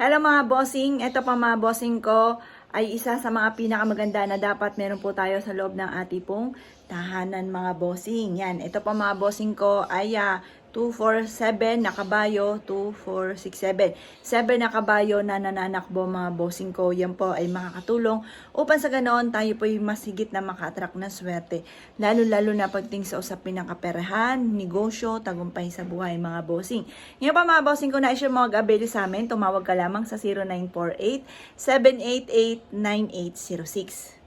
Hello mga bossing, ito pa mga bossing ko ay isa sa mga pinakamaganda na dapat meron po tayo sa loob ng ating pong tahanan mga bossing. Yan, ito pa mga bossing ko ay ah, 247 na kabayo, 2467. 7 na kabayo na nananakbo mga bossing ko. Yan po ay makakatulong upang sa ganoon tayo po ay mas higit na maka-attract ng swerte. Lalo-lalo na pagting sa usapin ng kaperahan, negosyo, tagumpay sa buhay mga bossing. Ngayon pa mga bossing ko na isyo mga abeli sa amin, tumawag ka lamang sa 0948 788 9806.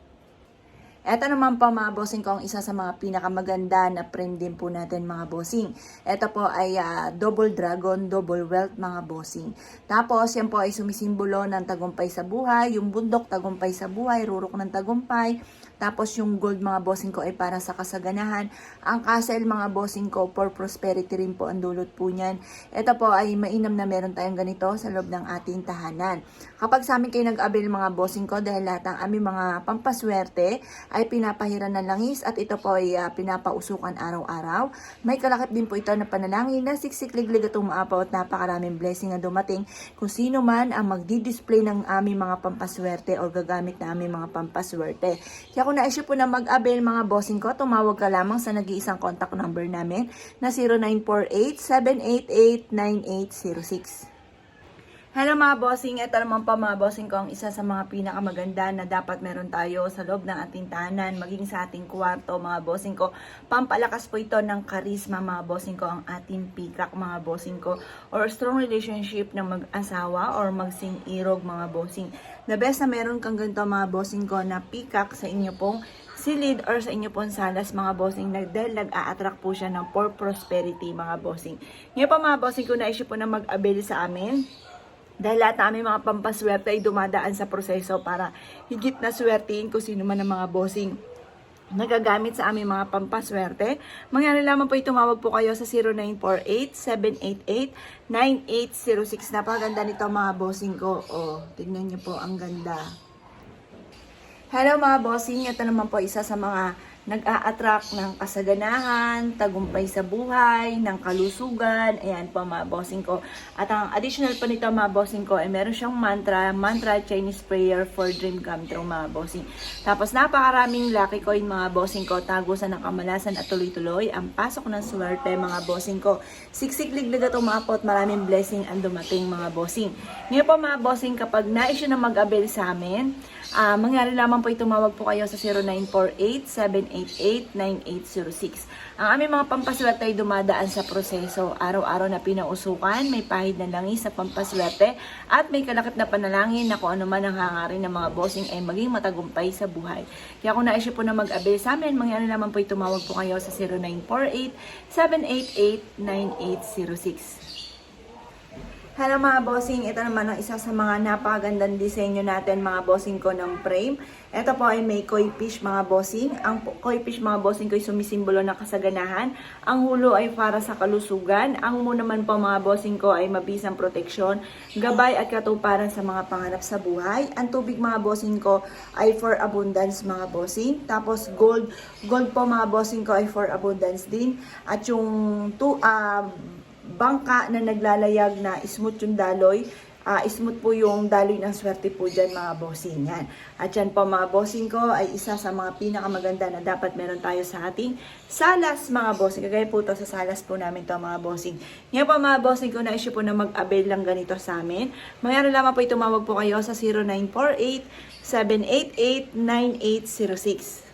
Ito naman po mga bossing ko ang isa sa mga pinakamaganda na frame din po natin mga bossing. Ito po ay ah, double dragon, double wealth mga bossing. Tapos yan po ay sumisimbolo ng tagumpay sa buhay, yung bundok tagumpay sa buhay, rurok ng tagumpay. Tapos yung gold mga bossing ko ay para sa kasaganahan. Ang castle mga bossing ko for prosperity rin po ang dulot po niyan. Ito po ay mainam na meron tayong ganito sa loob ng ating tahanan. Kapag sa amin kayo nag-avail mga bossing ko dahil lahat ng aming mga pampaswerte ay pinapahiran ng langis at ito po ay ah, pinapausukan araw-araw. May kalakip din po ito na panalangin na siksik-liglig at umaapaw at napakaraming blessing na dumating kung sino man ang magdi-display ng aming mga pampaswerte o gagamit na aming mga pampaswerte. Kaya kung na-issue po na mag-avail mga bossing ko, tumawag ka lamang sa nag-iisang contact number namin na 0948-788-9806. Hello mga bossing, ito naman pa mga bossing ko ang isa sa mga pinakamaganda na dapat meron tayo sa loob ng ating tahanan, maging sa ating kwarto mga bossing ko. Pampalakas po ito ng karisma mga bossing ko ang ating pikak mga bossing ko or strong relationship ng mag-asawa or magsing-irog mga bossing. The best na meron kang ganito mga bossing ko na pikak sa inyo pong silid or sa inyo pong salas mga bossing nag dahil nag-a-attract po siya ng for prosperity mga bossing. Ngayon pa mga bossing ko na issue po na mag-avail sa amin dahil lahat ng aming mga pampaswerte ay dumadaan sa proseso para higit na swertihin kung sino man ang mga bossing nagagamit sa aming mga pampaswerte. Mangyari lamang po tumawag po kayo sa 0948-788-9806. Napakaganda nito mga bossing ko. O, tignan niyo po, ang ganda. Hello mga bossing, ito naman po isa sa mga nag-a-attract ng kasaganahan, tagumpay sa buhay, ng kalusugan. Ayan po mga bossing ko. At ang additional pa nito mga bossing ko ay meron siyang mantra, mantra Chinese prayer for dream come true mga bossing. Tapos napakaraming lucky coin mga bossing ko, tagusan ng kamalasan at tuloy-tuloy ang pasok ng swerte mga bossing ko. Siksik liglig at umapot, maraming blessing ang dumating mga bossing. Ngayon po mga bossing, kapag na-issue na mag-avail sa amin, Ah, mangyari lamang po tumawag po kayo sa 0948-788-9806. Ang aming mga pampaswerte ay dumadaan sa proseso. Araw-araw na pinausukan, may pahid na langis sa pampaswerte at may kalakip na panalangin na kung ano man ang hangarin ng mga bossing ay maging matagumpay sa buhay. Kaya kung naisip po na mag-avail sa amin, mangyari lamang po tumawag po kayo sa 0948-788-9806. Hello mga bossing, ito naman ang isa sa mga napakagandang disenyo natin mga bossing ko ng frame. Ito po ay may koi fish mga bossing. Ang koi fish mga bossing ko ay sumisimbolo ng kasaganahan. Ang hulo ay para sa kalusugan. Ang mo naman po mga bossing ko ay mabisang proteksyon, gabay at katuparan sa mga pangarap sa buhay. Ang tubig mga bossing ko ay for abundance mga bossing. Tapos gold, gold po mga bossing ko ay for abundance din. At yung two, ah, bangka na naglalayag na smooth yung daloy. ah smooth po yung daloy ng swerte po dyan mga bossing. Yan. At yan po mga bossing ko ay isa sa mga pinakamaganda na dapat meron tayo sa ating salas mga bossing. Kagaya po to sa salas po namin to mga bossing. Ngayon po mga bossing ko na issue po na mag-avail lang ganito sa amin. Mayroon lamang po tumawag po kayo sa 0948 788 9806.